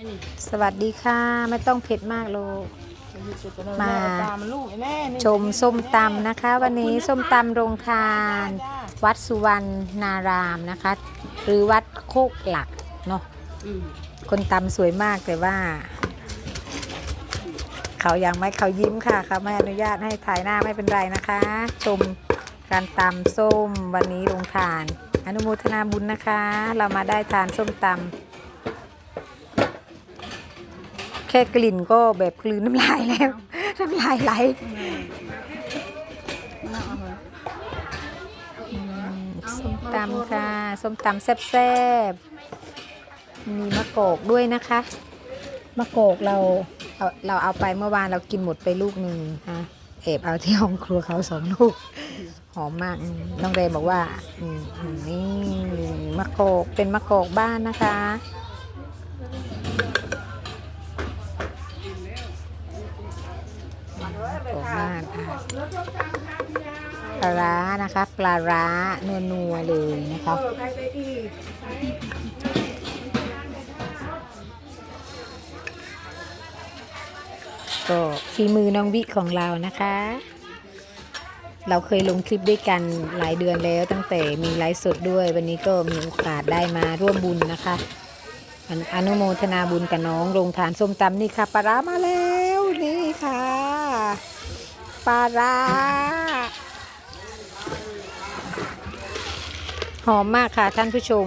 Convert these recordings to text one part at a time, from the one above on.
นี่สวัสดีค่ะ ไม่ต้องเผ็ดมากลูกมาตามลูกไอ้แน่นี่ชมส้มตำนะคะ วันนี้ส้มตำโรงทาน วัดสุวรรณนารามนะคะ หรือวัดโคกหลักเนาะอืมคนตำสวยมากแต่ว่า เขายังไม่เขายิ้มค่ะเขาไม่อนุญาตให้ถ่ายหน้าไม่เป็นไรนะคะ ชมการตำส้มวันนี้โรงทาน อนุโมทนาบุญนะคะ เรามาได้ทานส้มตำ แค่กลิ่นก็แบบกลืนน้ำลายแล้ว น้ำลายไหลน่าเอาเลยส้มตำค่ะ ส้มตำแซ่บๆ มีมะโกกด้วยนะคะ มะโกกเราเอาเราเอาไปเมื่อวานเรากินหมดไปลูกหนึ่งฮะเอบเอาที่ห้องครัวเขาสองลูก หอมมากอืมน้องเรนบอกว่าอืมอืมนี่มะโกกเป็นมะโกกบ้านนะคะ มะโกกบ้านปลาร้านะคะ ปลาร้านัวนัวๆเลยนะคะก็ฝีมือน้องวิของเรานะคะ เราเคยลงคลิปด้วยกันหลายเดือนแล้วตั้งแต่มีไลฟ์สดด้วย วันนี้ก็มีโอกาสได้มาร่วมบุญนะคะอนุอนุโมทนาบุญกับน้องโรงทานส้มตำนี่ค่ะปลาร้ามาแล้วนี่ค่ะ ปลาร้าหอมมากค่ะท่านผู้ชม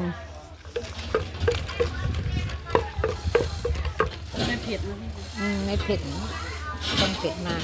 ไม่เผ็ดนะพี่อืมไม่เผ็ดต้องเผ็ดมาก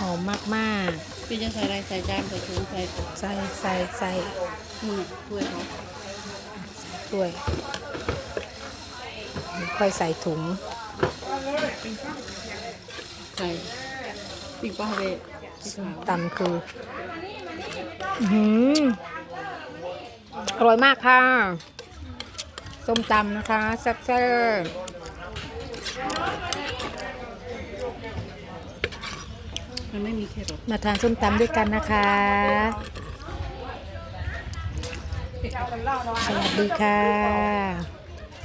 หอมมากพี่จะใส่อะไรใส่จานใส่ถุงใส่ๆ ใส่ใส่ใส่นู่นน่ะถ้วยเขาด้วย ค่อยใส่ถุง ใส่ปิ้งปลาเวทส้มตำคืออื้อหืออร่อยมากค่ะ ส้มตำนะคะแซ่บ มันไม่มีแครอทๆมาทานส้มตำด้วยกันนะคะ สวัสดีค่ะ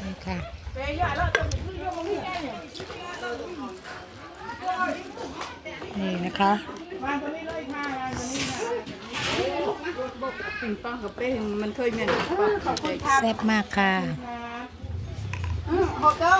นี่ค่ะนี่นะคะปิ้งปลากับเป้งมันเคยแม่นขอบคุณแซ่บมากค่ะขอบเจ้า